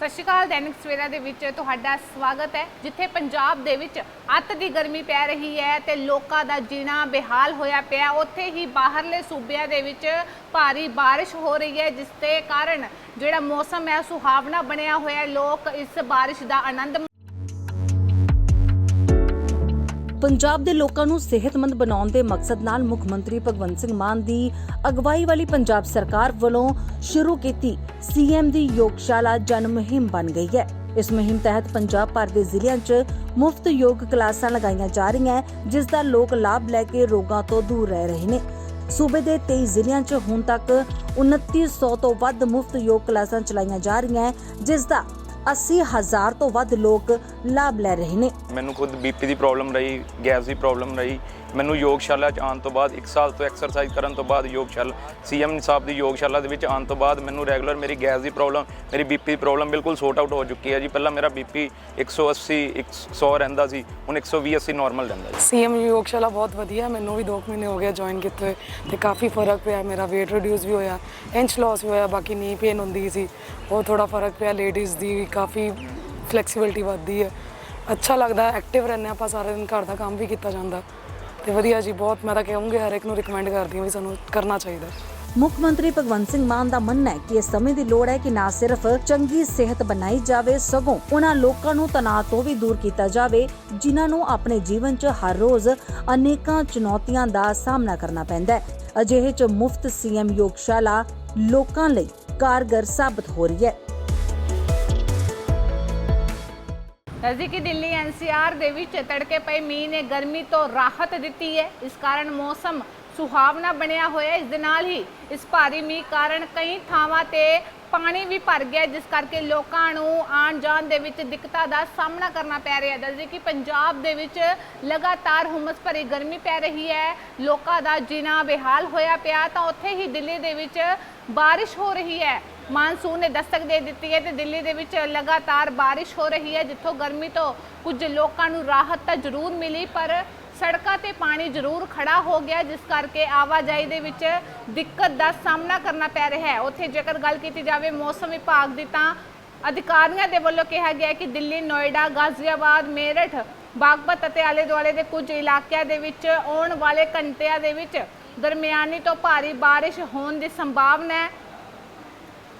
ਸਤਿ ਸ਼੍ਰੀ ਅਕਾਲ, ਦੈਨਿਕ ਸਵੇਰਾ ਦੇ ਵਿੱਚ ਤੁਹਾਡਾ ਸਵਾਗਤ ਹੈ, ਜਿੱਥੇ ਪੰਜਾਬ ਦੇ ਵਿੱਚ ਅੱਤ ਦੀ ਗਰਮੀ ਪੈ ਰਹੀ ਹੈ ਤੇ ਲੋਕਾਂ ਦਾ ਜੀਣਾ ਬੇਹਾਲ ਹੋਇਆ ਪਿਆ। ਉੱਥੇ ਹੀ ਬਾਹਰਲੇ ਸੂਬਿਆਂ ਦੇ ਵਿੱਚ ਭਾਰੀ ਬਾਰਿਸ਼ ਹੋ ਰਹੀ ਹੈ, ਜਿਸ ਦੇ ਕਾਰਨ ਜਿਹੜਾ ਮੌਸਮ ਹੈ, ਸੁਹਾਵਣਾ ਬਣਿਆ ਹੋਇਆ ਲੋਕ ਇਸ ਬਾਰਿਸ਼ ਦਾ ਆਨੰਦ ਪੰਜਾਬ ਦੇ ਲੋਕਾਂ ਨੂੰ ਸਿਹਤਮੰਦ ਬਣਾਉਣ ਦੇ ਮਕਸਦ ਨਾਲ ਮੁੱਖ ਮੰਤਰੀ ਭਗਵੰਤ ਸਿੰਘ ਮਾਨ ਦੀ ਅਗਵਾਈ ਵਾਲੀ ਪੰਜਾਬ ਸਰਕਾਰ ਵੱਲੋਂ ਸ਼ੁਰੂ ਕੀਤੀ ਸੀਐਮ ਦੀ ਯੋਗਸ਼ਾਲਾ ਜਨ ਮੁਹਿੰਮ ਬਣ ਗਈ ਹੈ। ਇਸ ਮੁਹਿੰਮ ਤਹਿਤ ਪੰਜਾਬ ਭਰ ਦੇ ਜ਼ਿਲ੍ਹਿਆਂ 'ਚ ਮੁਫਤ ਯੋਗ ਕਲਾਸਾਂ ਲਗਾਈਆਂ ਜਾ ਰਹੀਆਂ ਜਿਸ ਦਾ ਲੋਕ ਲਾਭ ਲੈ ਕੇ ਰੋਗਾਂ ਤੋਂ ਦੂਰ ਰਹਿ ਰਹੇ ਨੇ। ਸੂਬੇ ਦੇ 23 ਜ਼ਿਲ੍ਹਿਆਂ 'ਚ ਹੁਣ ਤੱਕ 2900 ਤੋਂ ਵੱਧ ਮੁਫਤ ਯੋਗ ਕਲਾਸਾਂ ਚਲਾਈਆਂ ਜਾ ਰਹੀਆਂ ਹੈ, ਜਿਸ ਦਾ 80000 ਤੋਂ ਵੱਧ ਲੋਕ ਲਾਭ ਲੈ ਰਹੇ ਨੇ। ਮੈਨੂੰ ਖੁਦ ਬੀਪੀ ਦੀ ਪ੍ਰੋਬਲਮ ਰਹੀ, ਗੈਸ ਦੀ ਪ੍ਰੋਬਲਮ ਰਹੀ। ਮੈਨੂੰ ਯੋਗਸ਼ਾਲਾ ਚ ਆਉਣ ਤੋਂ ਬਾਅਦ 1 ਸਾਲ ਤੋਂ ਐਕਸਰਸਾਈਜ਼ ਕਰਨ ਤੋਂ ਬਾਅਦ ਯੋਗਸ਼ਾਲਾ ਸੀਐਮ ਸਾਹਿਬ ਦੀ ਯੋਗਸ਼ਾਲਾ ਦੇ ਵਿੱਚ ਆਉਣ ਤੋਂ ਬਾਅਦ ਮੈਨੂੰ ਰੈਗੂਲਰ ਮੇਰੀ ਗੈਸ ਦੀ ਪ੍ਰੋਬਲਮ ਮੇਰੀ ਬੀਪੀ ਦੀ ਪ੍ਰੋਬਲਮ ਬਿਲਕੁਲ ਸੋਰਟ ਆਊਟ ਹੋ ਚੁੱਕੀ ਹੈ ਜੀ। ਪਹਿਲਾਂ ਮੇਰਾ ਬੀਪੀ 180 100 ਰਹਿੰਦਾ ਸੀ, ਹੁਣ 120 80 ਨਾਰਮਲ ਰਹਿੰਦਾ ਜੀ। ਸੀਐਮ ਯੋਗਸ਼ਾਲਾ ਬਹੁਤ ਵਧੀਆ, ਮੈਨੂੰ ਵੀ 2 ਮਹੀਨੇ ਹੋ ਗਿਆ ਜੁਆਇਨ ਕੀਤੇ ਹੋਏ ਤੇ ਕਾਫੀ ਫ਼ਰਕ ਪਿਆ, ਮੇਰਾ weight ਰਿਡਿਊਸ ਵੀ ਹੋਇਆ ਇੰਚ ਲਾਸ ਵੀ ਹੋਇਆ, ਬਾਕੀ ਨੀ ਪੇਨ ਹੁੰਦੀ ਸੀ, ਉਹ ਥੋੜਾ ਫ਼ਰਕ ਪਿਆ ਲੇਡੀਜ਼ ਦੀ ਵੀ ਕਾਫੀ ਫਲੈਕਸੀਬਿਲਟੀ ਵੱਧਦੀ ਹੈ। ਅੱਛਾ ਲੱਗਦਾ ਐਕਟਿਵ ਰਹਿੰਦੇ ਆਪਾਂ, ਸਾਰਾ ਦਿਨ ਘਰ ਦਾ ਕੰਮ ਵੀ ਕੀਤਾ ਜਾਂਦਾ। ਤੇ ਵਧੀਆ ਜੀ, ਬਹੁਤ ਮੈਂ ਤਾਂ ਕਹੂੰਗੀ ਹਰ ਇੱਕ ਨੂੰ ਰਿਕਮੈਂਡ ਕਰਦੀ ਹਾਂ ਵੀ ਸਾਨੂੰ ਕਰਨਾ ਚਾਹੀਦਾ ਮੁੱਖ ਮੰਤਰੀ ਭਗਵੰਤ ਸਿੰਘ ਮਾਨ ਦਾ ਮੰਨਣਾ ਹੈ ਕਿ ਇਸ ਸਮੇਂ ਦੀ ਲੋੜ ਹੈ ਕਿ ਨਾ ਸਿਰਫ ਚੰਗੀ ਸਿਹਤ ਬਣਾਈ ਜਾਵੇ, ਸਗੋਂ ਉਹਨਾਂ ਲੋਕਾਂ ਨੂੰ ਤਣਾਅ ਤੋਂ ਵੀ ਦੂਰ ਕੀਤਾ ਜਾਵੇ, ਜਿਨ੍ਹਾਂ ਨੂੰ ਆਪਣੇ ਜੀਵਨ 'ਚ ਹਰ ਰੋਜ਼ ਅਨੇਕਾਂ ਚੁਣੌਤੀਆਂ ਦਾ ਸਾਹਮਣਾ ਕਰਨਾ ਪੈਂਦਾ ਹੈ। ਅਜਿਹੇ 'ਚ ਮੁਫਤ ਸੀਐਮ ਯੋਗਸ਼ਾਲਾ ਲੋਕਾਂ ਲਈ ਕਾਰਗਰ ਸਾਬਤ ਹੋ ਰਹੀ ਹੈ। ਨਜ਼ਦੀਕੀ ਦਿੱਲੀ ਐਨਸੀਆਰ ਦੇ ਵਿੱਚ ਤੜਕੇ ਪਏ ਮੀਂਹ ਨੇ ਗਰਮੀ ਤੋਂ ਰਾਹਤ ਦਿੱਤੀ ਹੈ। ਇਸ ਕਾਰਨ ਮੌਸਮ ਸੁਹਾਵਣਾ ਬਣਿਆ ਹੋਇਆ ਇਸ ਦੇ ਨਾਲ ਹੀ ਇਸ ਭਾਰੀ ਮੀਂਹ ਕਾਰਨ ਕਈ ਥਾਵਾਂ ਤੇ ਪਾਣੀ ਵੀ ਭਰ ਗਿਆ ਜਿਸ ਕਰਕੇ ਲੋਕਾਂ ਨੂੰ ਆਉਣ ਜਾਣ ਦੇ ਵਿੱਚ ਦਿੱਕਤਾਂ ਦਾ ਸਾਹਮਣਾ ਕਰਨਾ ਪੈ ਰਿਹਾ ਹੈ। ਦੱਸਦੇ ਕਿ ਪੰਜਾਬ ਦੇ ਵਿੱਚ ਲਗਾਤਾਰ ਹੁਮਸ ਭਰੀ ਗਰਮੀ ਪੈ ਰਹੀ ਹੈ। ਲੋਕਾਂ ਦਾ ਜੀਣਾ ਬੇਹਾਲ ਹੋਇਆ ਪਿਆ ਤਾਂ ਉੱਥੇ ਹੀ ਦਿੱਲੀ ਦੇ ਵਿੱਚ ਬਾਰਿਸ਼ ਹੋ ਰਹੀ ਹੈ। ਮਾਨਸੂਨ ਨੇ ਦਸਤਕ ਦੇ ਦਿੱਤੀ ਹੈ ਤੇ ਦਿੱਲੀ ਦੇ ਵਿੱਚ ਲਗਾਤਾਰ ਬਾਰਿਸ਼ ਹੋ ਰਹੀ ਹੈ, ਜਿੱਥੋਂ ਗਰਮੀ ਤੋਂ ਕੁਝ ਲੋਕਾਂ ਨੂੰ ਰਾਹਤ ਤਾਂ ਜ਼ਰੂਰ ਮਿਲੀ, ਪਰ ਸੜਕਾਂ ਤੇ ਪਾਣੀ ਜ਼ਰੂਰ ਖੜਾ ਹੋ ਗਿਆ, ਜਿਸ ਕਰਕੇ ਆਵਾਜਾਈ ਦੇ ਵਿੱਚ ਦਿੱਕਤ ਦਾ ਸਾਹਮਣਾ ਕਰਨਾ ਪੈ ਰਿਹਾ ਹੈ। ਉੱਥੇ ਜੇਕਰ ਗੱਲ ਕੀਤੀ ਜਾਵੇ ਮੌਸਮ ਵਿਭਾਗ ਦੀ ਤਾਂ ਅਧਿਕਾਰੀਆਂ ਦੇ ਵੱਲੋਂ ਕਿਹਾ ਗਿਆ ਕਿ ਦਿੱਲੀ, ਨੋਇਡਾ, ਗਾਜ਼ੀਆਬਾਦ, ਮੇਰਠ, ਬਾਗਪਤ ਅਤੇ ਆਲੇ ਦੁਆਲੇ ਦੇ ਕੁਝ ਇਲਾਕਿਆਂ ਦੇ ਵਿੱਚ ਆਉਣ ਵਾਲੇ ਘੰਟਿਆਂ ਦੇ ਵਿੱਚ ਦਰਮਿਆਨੀ ਤੋਂ ਭਾਰੀ ਬਾਰਿਸ਼ ਹੋਣ ਦੀ ਸੰਭਾਵਨਾ ਹੈ।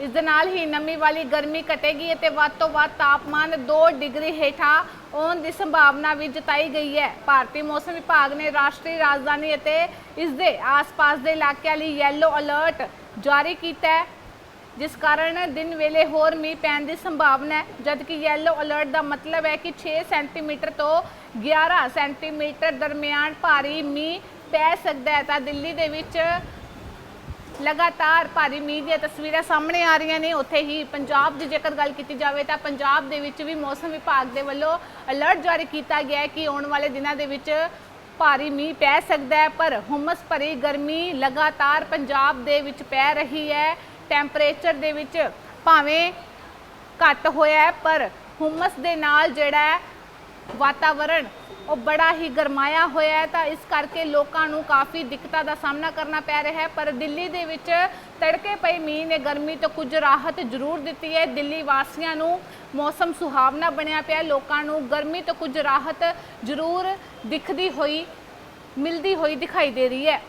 ਇਸ ਦੇ ਨਾਲ ਹੀ ਨਮੀ ਵਾਲੀ ਗਰਮੀ ਘਟੇਗੀ ਅਤੇ ਵੱਧ ਤੋਂ ਵੱਧ ਤਾਪਮਾਨ 2 ਡਿਗਰੀ ਹੇਠਾਂ ਆਉਣ ਦੀ ਸੰਭਾਵਨਾ ਵੀ ਜਤਾਈ ਗਈ ਹੈ। ਭਾਰਤੀ ਮੌਸਮ ਵਿਭਾਗ ਨੇ ਰਾਸ਼ਟਰੀ ਰਾਜਧਾਨੀ ਅਤੇ ਇਸ ਦੇ ਆਸ-ਪਾਸ ਦੇ ਇਲਾਕਿਆਂ ਲਈ ਯੈਲੋ ਅਲਰਟ ਜਾਰੀ ਕੀਤਾ ਹੈ, ਜਿਸ ਕਾਰਨ ਦਿਨ ਵੇਲੇ ਹੋਰ ਮੀਂਹ ਪੈਣ ਦੀ ਸੰਭਾਵਨਾ ਹੈ। ਜਦਕਿ ਯੈਲੋ ਅਲਰਟ ਦਾ ਮਤਲਬ ਹੈ ਕਿ 6 ਸੈਂਟੀਮੀਟਰ ਤੋਂ 11 ਸੈਂਟੀਮੀਟਰ ਦਰਮਿਆਨ ਭਾਰੀ ਮੀਂਹ ਪੈ ਸਕਦਾ ਹੈ, ਤਾਂ ਦਿੱਲੀ ਦੇ ਵਿੱਚ ਲਗਾਤਾਰ ਭਾਰੀ ਮੀਂਹ ਦੀਆਂ ਤਸਵੀਰਾਂ ਸਾਹਮਣੇ ਆ ਰਹੀਆਂ ਨੇ। ਉੱਥੇ ਹੀ ਪੰਜਾਬ ਦੀ ਜੇਕਰ ਗੱਲ ਕੀਤੀ ਜਾਵੇ ਤਾਂ ਪੰਜਾਬ ਦੇ ਵਿੱਚ ਵੀ ਮੌਸਮ ਵਿਭਾਗ ਦੇ ਵੱਲੋਂ ਅਲਰਟ ਜਾਰੀ ਕੀਤਾ ਗਿਆ ਹੈ ਕਿ ਆਉਣ ਵਾਲੇ ਦਿਨਾਂ ਦੇ ਵਿੱਚ ਭਾਰੀ ਮੀਂਹ ਪੈ ਸਕਦਾ ਹੈ, ਪਰ ਹੁਮਸ ਭਰੀ ਗਰਮੀ ਲਗਾਤਾਰ ਪੰਜਾਬ ਦੇ ਵਿੱਚ ਪੈ ਰਹੀ ਹੈ। ਟੈਂਪਰੇਚਰ ਦੇ ਵਿੱਚ ਭਾਵੇਂ ਘੱਟ ਹੋਇਆ ਹੈ, ਪਰ ਹੁਮਸ ਦੇ ਨਾਲ ਜਿਹੜਾ ਵਾਤਾਵਰਣ ਉਹ ਬੜਾ ਹੀ ਗਰਮਾਇਆ ਹੋਇਆ ਹੈ ਤਾਂ ਇਸ ਕਰਕੇ ਲੋਕਾਂ ਨੂੰ ਕਾਫੀ ਦਿੱਕਤਾਂ ਦਾ ਸਾਹਮਣਾ ਕਰਨਾ ਪੈ ਰਿਹਾ ਹੈ ਪਰ ਦਿੱਲੀ ਦੇ ਵਿੱਚ ਤੜਕੇ ਪਈ ਮੀਂਹ ਨੇ ਗਰਮੀ ਤੋਂ ਕੁਝ ਰਾਹਤ ਜ਼ਰੂਰ ਦਿੱਤੀ ਹੈ ਦਿੱਲੀ ਵਾਸੀਆਂ ਨੂੰ ਮੌਸਮ ਸੁਹਾਵਣਾ ਬਣਿਆ ਪਿਆ ਹੈ। ਲੋਕਾਂ ਨੂੰ ਗਰਮੀ ਤੋਂ ਕੁਝ ਰਾਹਤ ਜ਼ਰੂਰ ਦਿਖਦੀ ਹੋਈ ਮਿਲਦੀ ਹੋਈ ਦਿਖਾਈ ਦੇ ਰਹੀ ਹੈ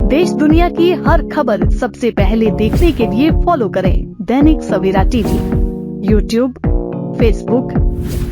देश दुनिया की हर खबर सबसे पहले देखने के लिए फॉलो करें Dainik Savera TV YouTube Facebook